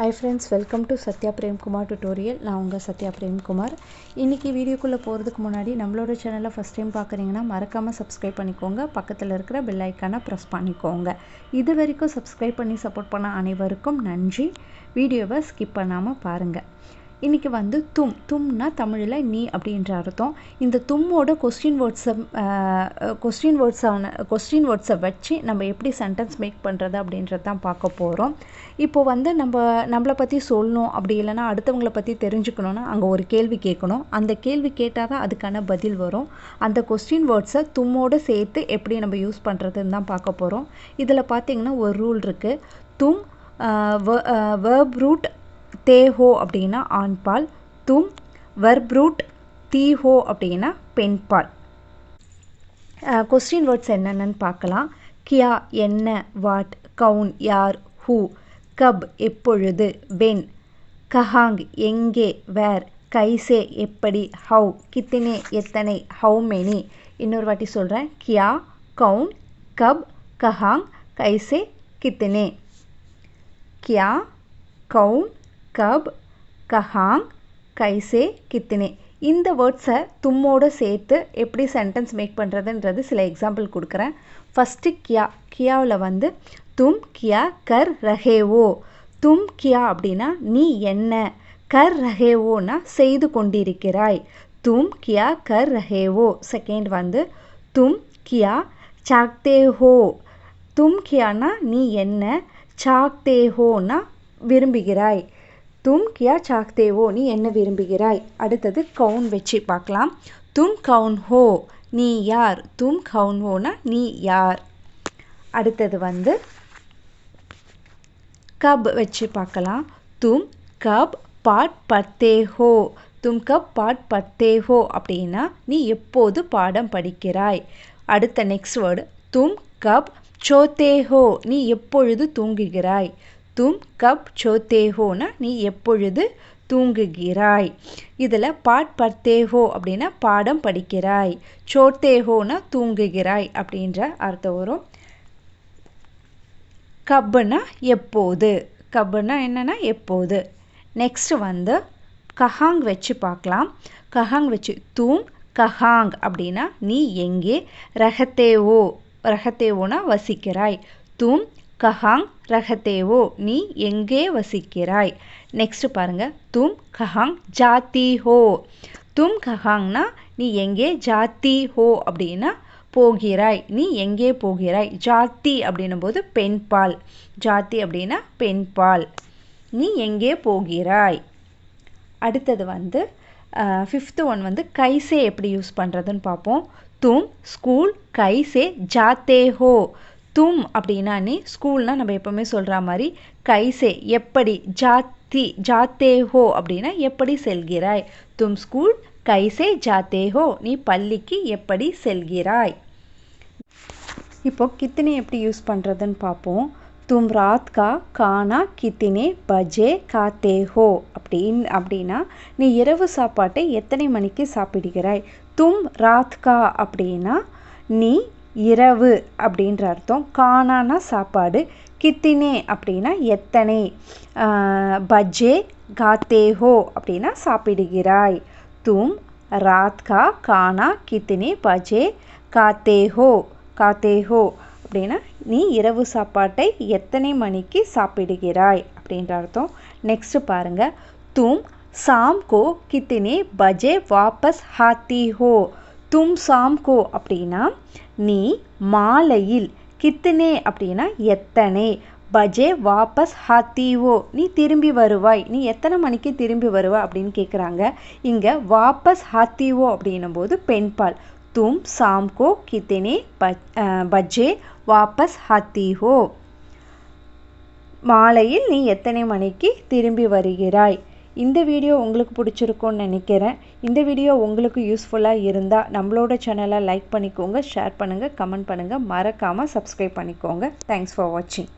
Hi friends welcome to Sathya Premkumar tutorial நான் உங்கள் சத்யா பிரேம்குமார் இன்றைக்கி வீடியோக்குள்ளே போகிறதுக்கு முன்னாடி நம்மளோட சேனலை ஃபஸ்ட் டைம் பார்க்குறீங்கன்னா மறக்காமல் சப்ஸ்கிரைப் பண்ணிக்கோங்க. பக்கத்தில் இருக்கிற பெல் ஐக்கானை ப்ரெஸ் பண்ணிக்கோங்க. இது வரைக்கும் சப்ஸ்கிரைப் பண்ணி சப்போர்ட் பண்ண அனைவருக்கும் நன்றி. வீடியோவை ஸ்கிப் பண்ணாமல் பாருங்கள் இன்றைக்கி வந்து தும் தும்னா தமிழில் நீ அப்படின்ற அர்த்தம். இந்த தும்மோட கொஸ்டின் வேர்ட்ஸை கொஸ்டின் வேர்ட்ஸான கொஸ்டின் வேர்ட்ஸை வச்சு நம்ம எப்படி சென்டென்ஸ் மேக் பண்ணுறது அப்படின்றது தான் பார்க்க போகிறோம் இப்போ வந்து நம்ம நம்மளை பற்றி சொல்லணும் அப்படி இல்லைன்னா அடுத்தவங்களை பற்றி தெரிஞ்சுக்கணுன்னா அங்கே ஒரு கேள்வி கேட்கணும். அந்த கேள்வி கேட்டால் தான் அதுக்கான பதில் வரும். அந்த கொஸ்டின் வேர்ட்ஸை தும்மோடு சேர்த்து எப்படி நம்ம யூஸ் பண்ணுறதுன்னு தான் பார்க்க போகிறோம் இதில் பார்த்திங்கன்னா ஒரு ரூல் இருக்குது தும் வேர்ப் ரூட் தேஹோ அப்படின்னா ஆண்பால் தும் வர்ப்ரூட் தீஹோ அப்படின்னா பெண்பால். கொஸ்டின் வேர்ட்ஸ் என்னென்னு பார்க்கலாம். கியா என்ன வாட் கவுன் யார் ஹூ கப் எப்பொழுது வென் கஹாங் எங்கே வேர் கைசே எப்படி ஹவு கித்தினே எத்தனை ஹவு மெனி. இன்னொரு வாட்டி சொல்கிறேன் கியா கவுன் கப் கஹாங் கைசே கித்தினே. கியா கவுன் கப் கஹாங் கைசே கித்தினே. இந்த வேர்ட்ஸை தும்மோடு சேர்த்து எப்படி சென்டென்ஸ் மேக் பண்ணுறதுன்றது சில எக்ஸாம்பிள் கொடுக்குறேன். ஃபஸ்ட்டு கியா கியாவில் வந்து தும் கியா கர் ரஹேவோ. தும் கியா அப்படின்னா நீ என்ன? கர் ரஹேவோனா செய்து கொண்டிருக்கிறாய். தும் கியா கர் ரஹேவோ. செகண்ட் வந்து தும் கியா சாக்தே ஹோ தும் கியானா நீ என்ன? சாக்தே ஹோனா விரும்புகிறாய். தும் கியா சாக்தேவோ நீ என்ன விரும்புகிறாய்? அடுத்தது கவுன் வச்சு பார்க்கலாம். தும் கவுன் ஹோ நீ யார்? தும் கவுன் ஹோனா நீ யார்? அடுத்தது வந்து கப் வச்சு பார்க்கலாம். தும் கப் பாட் பத்தே ஹோ தும் கப் பாட் பத்தே ஹோ அப்படின்னா நீ எப்போது பாடம் படிக்கிறாய்? அடுத்த நெக்ஸ்ட் வேர்டு தும் கப் சோத்தே ஹோ நீ எப்பொழுது தூங்குகிறாய்? தும் கப் சோத்தேஹோனா நீ எப்பொழுது தூங்குகிறாய்? இதில் பாட் பர்த்தேஹோ அப்படின்னா பாடம் படிக்கிறாய். சோத்தேஹோனா தூங்குகிறாய் அப்படின்ற அர்த்தம் வரும். கப்புனா எப்போது? கப்புனா என்னென்னா எப்போது? நெக்ஸ்ட் வந்து கஹாங் வச்சு பார்க்கலாம். கஹாங் வச்சு தூம் கஹாங் அப்படின்னா நீ எங்கே? ரகத்தேவோ ரகத்தேவோனா வசிக்கிறாய். தூம் கஹாங் ரஹதேவோ நீ எங்கே வசிக்கிறாய்? நெக்ஸ்ட் பாருங்க. தும் கஹாங் ஜாத்தி ஹோ. தும் கஹாங்னா நீ எங்கே ஜாத்தி ஹோ அப்படின்னா போகிறாய். நீ எங்கே போகிறாய்? ஜாத்தி அப்படின்னும் போது பெண்பால். ஜாத்தி அப்படின்னா பெண்பால். நீ எங்கே போகிறாய்? அடுத்தது வந்து ஃபிஃப்த்து ஒன் வந்து கைசே எப்படி யூஸ் பண்ணுறதுன்னு பார்ப்போம் தும் ஸ்கூல் கைசே ஜாத்தே ஹோ. தும் அப்படின்னா நீ ஸ்கூல்னால் நம்ம எப்போவுமே சொல்கிற மாதிரி கைசே எப்படி ஜாத்தி ஜாத்தே ஹோ அப்படின்னா எப்படி செல்கிறாய்? தும் ஸ்கூல் கைசே ஜாத்தே ஹோ நீ பள்ளிக்கு எப்படி செல்கிறாய்? இப்போ கித்தினி எப்படி யூஸ் பண்ணுறதுன்னு பார்ப்போம் தும் ராத் கா கானா கித்தினே பஜே காத்தே ஹோ அப்படின் அப்படின்னா நீ இரவு சாப்பாட்டை எத்தனை மணிக்கு சாப்பிடுகிறாய்? தும் ராத் கா அப்படின்னா நீ இரவு அப்படின்ற அர்த்தம். காணானா சாப்பாடு. கித்தினே அப்படின்னா எத்தனை? பஜ்ஜே காத்தேஹோ அப்படின்னா சாப்பிடுகிறாய். தும் ராத்கா கானா கித்தினே பஜே காத்தேஹோ காத்தேஹோ அப்படின்னா நீ இரவு சாப்பாட்டை எத்தனை மணிக்கு சாப்பிடுகிறாய் அப்படின்ற அர்த்தம். நெக்ஸ்ட் பாருங்க. தும் சாம் கோ கித்தினே பஜே வாபஸ் ஹாத்தி ஹோ தும் சாம்கோ அப்படின்னா நீ மாலையில் கித்தனே அப்படின்னா எத்தனை. பஜே வாபஸ் ஹாத்தீவோ. நீ திரும்பி வருவாய். நீ எத்தனை மணிக்கு திரும்பி வருவா அப்படின்னு கேட்குறாங்க இங்கே வாபஸ் ஹாத்தீவோ அப்படின்னும் போது பெண்பால். தும் சாம்கோ கித்தனே பஜே வாபஸ் ஹாத்தீஹோ மாலையில் நீ எத்தனை மணிக்கு திரும்பி வருகிறாய்? இந்த வீடியோ உங்களுக்கு பிடிச்சிருக்கும்னு நினைக்கிறேன். இந்த வீடியோ உங்களுக்கு யூஸ்ஃபுல்லாக இருந்தால் நம்மளோட சேனலை லைக் பண்ணிக்கோங்க ஷேர் பண்ணுங்கள் கமெண்ட் பண்ணுங்கள் மறக்காமல் சப்ஸ்கிரைப் பண்ணிக்கோங்க. தேங்க்ஸ் ஃபார் வாட்சிங்